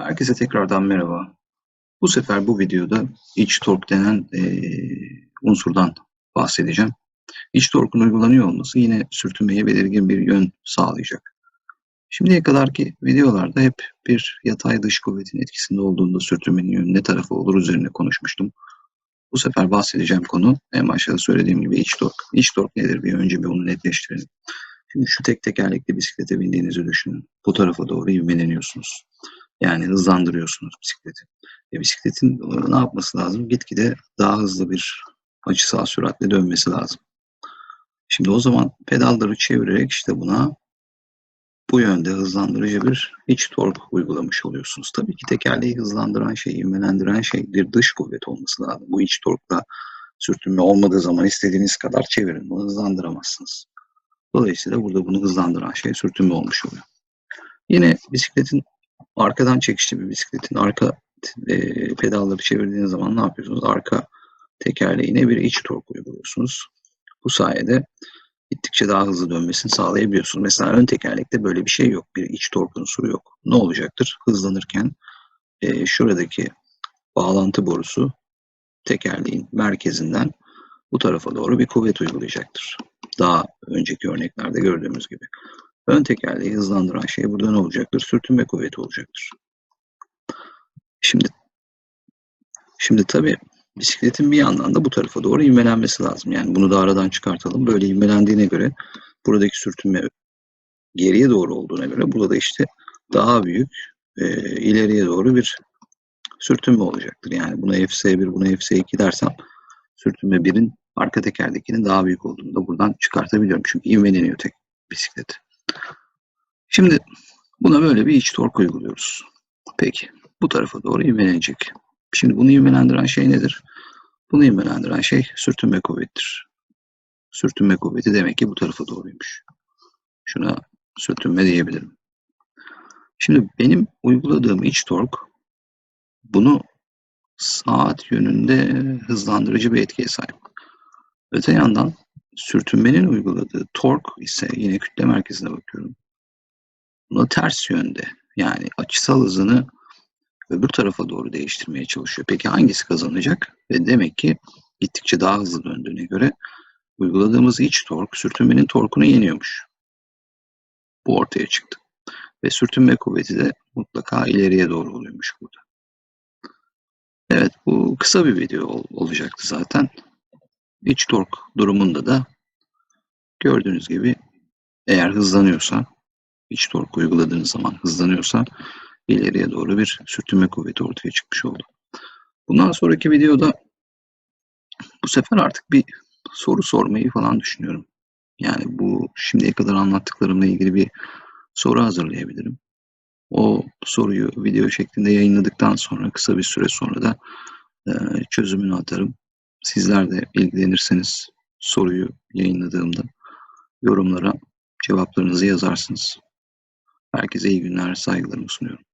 Herkese tekrardan merhaba. Bu sefer bu videoda iç tork denen eee, unsurdan bahsedeceğim. İç torkun uygulanıyor olması yine sürtünmeye belirgin bir yön sağlayacak. Şimdiye kadarki videolarda hep bir yatay dış kuvvetin etkisinde olduğunda sürtünmenin yönü ne tarafa olur üzerine konuşmuştum. Bu sefer bahsedeceğim konu en başta söylediğim gibi iç tork. İç tork nedir bir önce bir onu netleştirelim. Şimdi şu tek tekerlekli bisiklete bindiğinizi düşünün. Bu tarafa doğru ivmeleniyorsunuz. Yani hızlandırıyorsunuz bisikleti. E, bisikletin e, ne yapması lazım? Gitgide daha hızlı bir açısal süratle dönmesi lazım. Şimdi o zaman pedalları çevirerek işte buna bu yönde hızlandırıcı bir iç tork uygulamış oluyorsunuz. Tabii ki tekerleği hızlandıran şey, ivmelendiren şey bir dış kuvvet olması lazım. Bu iç torkla sürtünme olmadığı zaman istediğiniz kadar çevirin. Bunu hızlandıramazsınız. Dolayısıyla burada bunu hızlandıran şey sürtünme olmuş oluyor. Yine bisikletin arkadan çekişli bir bisikletin arka e, pedalları çevirdiğiniz zaman ne yapıyorsunuz? Arka tekerleğine bir iç tork uyguluyorsunuz. Bu sayede gittikçe daha hızlı dönmesini sağlayabiliyorsunuz. Mesela ön tekerlekte böyle bir şey yok. Bir iç tork unsuru yok. Ne olacaktır? Hızlanırken e, şuradaki bağlantı borusu tekerleğin merkezinden bu tarafa doğru bir kuvvet uygulayacaktır. Daha önceki örneklerde gördüğümüz gibi. Ön tekerleği hızlandıran şey burada ne olacaktır? Sürtünme kuvveti olacaktır. Şimdi şimdi tabii bisikletin bir yandan da bu tarafa doğru ivmelenmesi lazım. Yani bunu da aradan çıkartalım. Böyle ivmelendiğine göre buradaki sürtünme geriye doğru olduğuna göre burada da işte daha büyük e, ileriye doğru bir sürtünme olacaktır. Yani buna FC1, buna FC2 dersem sürtünme 1'in arka tekerdekinin daha büyük olduğunu da buradan çıkartabiliyorum. Çünkü ivmeleniyor tek bisiklet. Şimdi buna böyle bir iç tork uyguluyoruz. Peki bu tarafa doğru ivmelenecek. Şimdi bunu ivmelendiren şey nedir? Bunu ivmelendiren şey sürtünme kuvvettir. Sürtünme kuvveti demek ki bu tarafa doğruymuş. Şuna sürtünme diyebilirim. Şimdi benim uyguladığım iç tork bunu saat yönünde hızlandırıcı bir etkiye sahip. Öte yandan sürtünmenin uyguladığı tork ise yine kütle merkezine bakıyorum. Buna ters yönde yani açısal hızını öbür tarafa doğru değiştirmeye çalışıyor. Peki hangisi kazanacak? Ve demek ki gittikçe daha hızlı döndüğüne göre uyguladığımız iç tork sürtünmenin torkunu yeniyormuş. Bu ortaya çıktı. Ve sürtünme kuvveti de mutlaka ileriye doğru oluyormuş burada. Evet bu kısa bir video ol olacaktı zaten. İç tork durumunda da gördüğünüz gibi eğer hızlanıyorsa iç tork uyguladığınız zaman hızlanıyorsa ileriye doğru bir sürtünme kuvveti ortaya çıkmış oldu. Bundan sonraki videoda bu sefer artık bir soru sormayı falan düşünüyorum. Yani bu şimdiye kadar anlattıklarımla ilgili bir soru hazırlayabilirim. O soruyu video şeklinde yayınladıktan sonra kısa bir süre sonra da çözümünü atarım. Sizler de ilgilenirseniz soruyu yayınladığımda yorumlara cevaplarınızı yazarsınız. Herkese iyi günler, saygılarımı sunuyorum.